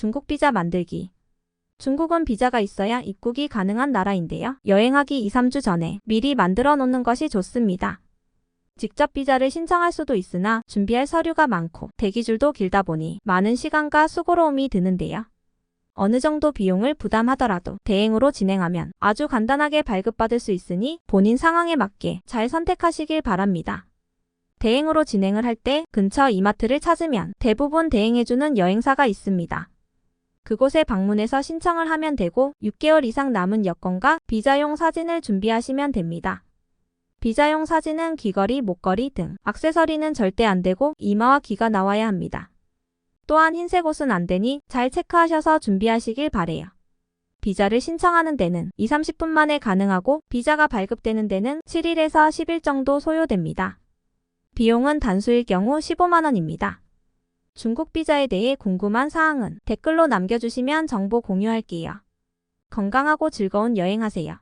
중국 비자 만들기. 중국은 비자가 있어야 입국이 가능한 나라인데요. 여행하기 2, 3주 전에 미리 만들어 놓는 것이 좋습니다. 직접 비자를 신청할 수도 있으나 준비할 서류가 많고 대기줄도 길다 보니 많은 시간과 수고로움이 드는데요. 어느 정도 비용을 부담하더라도 대행으로 진행하면 아주 간단하게 발급받을 수 있으니 본인 상황에 맞게 잘 선택하시길 바랍니다. 대행으로 진행을 할 때 근처 이마트를 찾으면 대부분 대행해주는 여행사가 있습니다. 그곳에 방문해서 신청을 하면 되고 6개월 이상 남은 여권과 비자용 사진을 준비하시면 됩니다. 비자용 사진은 귀걸이, 목걸이 등 액세서리는 절대 안 되고 이마와 귀가 나와야 합니다. 또한 흰색 옷은 안 되니 잘 체크하셔서 준비하시길 바래요. 비자를 신청하는 데는 2, 30분 만에 가능하고 비자가 발급되는 데는 7일에서 10일 정도 소요됩니다. 비용은 단수일 경우 15만원입니다. 중국 비자에 대해 궁금한 사항은 댓글로 남겨주시면 정보 공유할게요. 건강하고 즐거운 여행하세요.